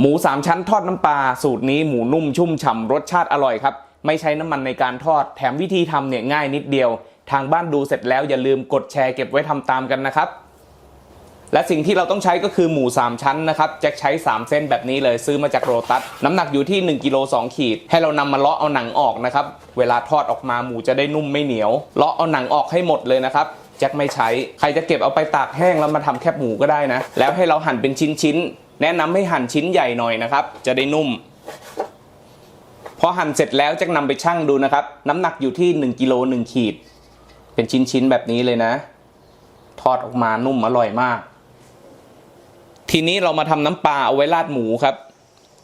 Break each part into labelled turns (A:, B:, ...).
A: หมูสามชั้นทอดน้ำปลาสูตรนี้หมูนุ่มชุ่มฉ่ำรสชาติอร่อยครับ ไม่ใช้น้ำมันในการทอด แถมวิธีทำเนี่ยง่ายนิดเดียว ทางบ้านดูเสร็จแล้วอย่าลืมกดแชร์เก็บไว้ทำตามกันนะครับ และสิ่งที่เราต้องใช้ก็คือหมู 3 ชั้นนะครับแจ็คใช้ 3 เส้นแบบนี้เลยซื้อมาจากโรตัส น้ำหนักอยู่ที่ 1กิโล2ขีด ให้เรานำมาเลาะเอาหนังออกนะครับ เวลาทอดออกมาหมูจะได้นุ่มไม่เหนียว เลาะเอาหนังออกให้หมดเลยนะครับแจ็คไม่ใช้ ใครจะเก็บเอาไปตากแห้งแล้วมาทำแคบหมูก็ได้นะ แล้วให้เราหั่นเป็นชิ้นๆ แนะนำให้หั่นชิ้นใหญ่หน่อยนะครับ จะได้นุ่ม พอหั่นเสร็จแล้วจ็คนำไปชั่งดูนะครับ น้ำหนักอยู่ที่1กิโล1ขีด เป็นชิ้นๆแบบนี้เลยนะ ทอดออกมานุ่มอร่อยมาก ทีนี้เรามาทำน้ำปลาเอาไว้ราดหมูครับ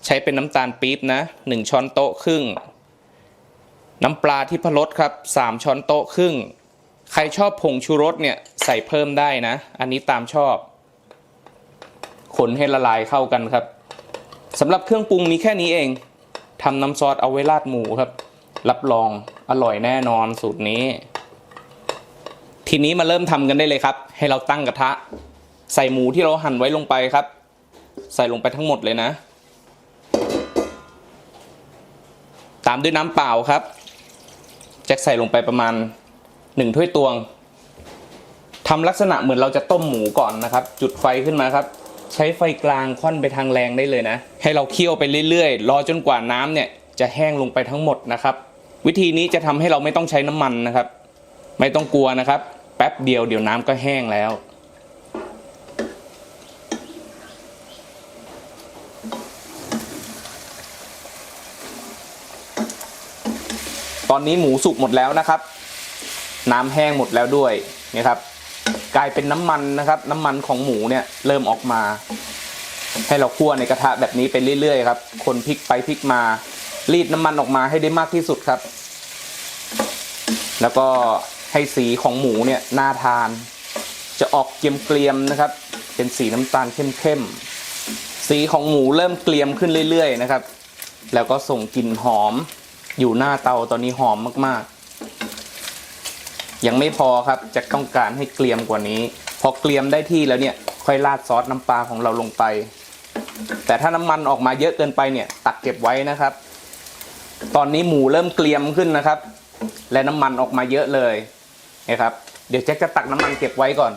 A: ใช้เป็นน้ำตาลปี๊บนะหนึ่งช้อนโต๊ะครึ่ง น้ำปลาที่พรสครับสามช้อนโต๊ะครึ่ง ใครชอบผงชูรสเนี่ยใส่เพิ่มได้นะ อันนี้ตามชอบ คนให้ละลายเข้ากันครับสำหรับเครื่องปรุงมีแค่นี้เองทำน้ำซอสเอาไว้ราดหมูครับ รับรองอร่อยแน่นอนสูตรนี้ ทีนี้มาเริ่มทำกันได้เลยครับ ให้เราตั้งกระทะ ใส่หมูที่เราหั่นไว้ลงไปครับ ใส่ลงไปทั้งหมดเลยนะ ตามด้วยน้ำเปล่าครับแจ็คใส่ลงไปประมาณหนึ่งถ้วยตวงทำลักษณะเหมือนเราจะต้มหมูก่อนนะครับ จุดไฟขึ้นมาครับ ใช้ไฟกลางค่อนไปทางแรงได้เลยนะ ให้เราเคี่ยวไปเรื่อยๆ รอจนกว่าน้ำเนี่ยจะแห้งลงไปทั้งหมดนะครับ วิธีนี้จะทำให้เราไม่ต้องใช้น้ำมันนะครับ ไม่ต้องกลัวนะครับ แป๊บเดียวเดี๋ยวน้ำก็แห้งแล้ว ตอนนี้หมูสุกหมดแล้วนะครับ น้ำแห้งหมดแล้วด้วยนี่ครับ กลายเป็นน้ำมันนะครับ น้ำมันของหมูเนี่ยเริ่มออกมา ให้เราคั่วในกระทะแบบนี้ไปเรื่อยๆครับ คนพลิกไปพลิกมา รีดน้ำมันออกมาให้ได้มากที่สุดครับ แล้วก็ให้สีของหมูเนี่ยน่าทาน จะออกเกรียมๆนะครับ เป็นสีน้ำตาลเข้มๆสีของหมูเริ่มเกรียมขึ้นเรื่อยๆนะครับ แล้วก็ส่งกลิ่นหอม อยู่หน้าเตาตอนนี้หอมมากๆ ยังไม่พอครับจะต้องการให้เกรียมกว่านี้ พอเกรียมได้ที่แล้วเนี่ยค่อยราดซอสน้ำปลาของเราลงไป แต่ถ้าน้ำมันออกมาเยอะเกินไปเนี่ย ตักเก็บไว้นะครับ ตอนนี้หมูเริ่มเกรียมขึ้นนะครับ และน้ำมันออกมาเยอะเลยนะครับ เดี๋ยวแจ็คจะตักน้ำมันเก็บไว้ก่อน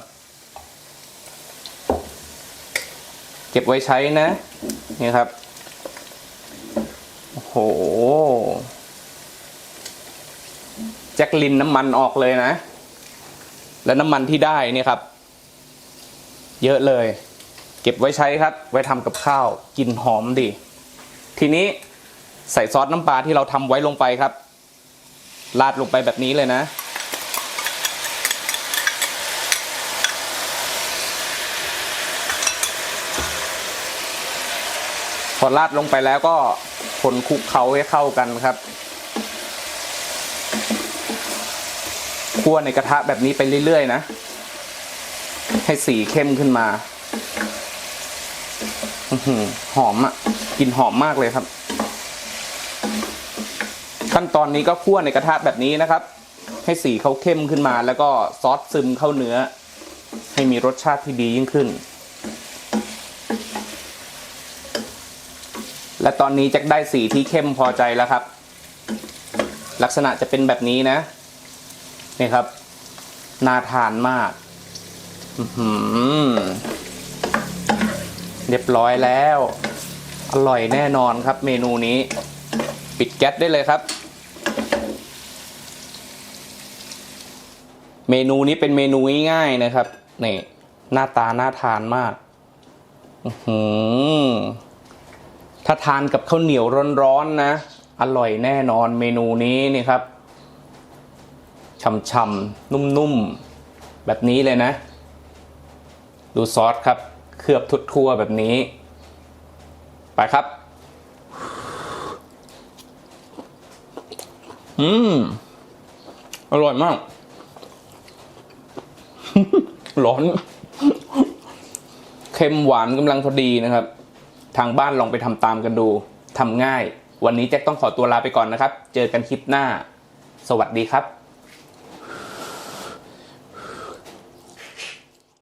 A: เก็บไว้ใช้นะนี่ครับโอ้โห แจ็คลินน้ำมันออกเลยนะ แล้วน้ำมันที่ได้นี่ครับ เยอะเลย เก็บไว้ใช้ครับ ไว้ทำกับข้าวกลินหอมดี ทีนี้ใส่ซอสน้ำปลาที่เราทำไว้ลงไปครับราดลงไปแบบนี้เลยนะ พอราดลงไปแล้วก็คนคลุกเคล้าให้เข้ากันครับ คั่วในกระทะแบบนี้ไปเรื่อยๆนะ ให้สีเข้มขึ้นมาอหอหอมอะ่ะกลิ่นหอมมากเลยครับ ขั้นตอนนี้ก็คั่วในกระทะแบบนี้นะครับ ให้สีเขาเข้มขึ้นมา แล้วก็ซอสซึมเข้าเนื้อ ให้มีรสชาติที่ดียิ่งขึ้น และตอนนี้จะได้สีที่เข้มพอใจแล้วครับ ลักษณะจะเป็นแบบนี้นะ นี่ครับ น่าทานมากเรียบร้อยแล้ว อร่อยแน่นอนครับเมนูนี้ ปิดแก๊สได้เลยครับ เมนูนี้เป็นเมนูง่ายๆนะครับนี่หน้าตาน่าทานมากถ้าทานกับข้าวเหนียวร้อนๆนะอร่อยแน่นอนเมนูนี้นี่ครับ ช่ำๆนุ่มๆ แบบนี้เลยนะ ดูซอสครับ เคลือบทุบทั่วแบบนี้ ไปครับ อืม อร่อยมาก ร้อน เค็มหวานกำลังพอดีนะครับ ทางบ้านลองไปทำตามกันดูทำง่าย วันนี้แจ็คต้องขอตัวลาไปก่อนนะครับ เจอกันคลิปหน้า สวัสดีครับ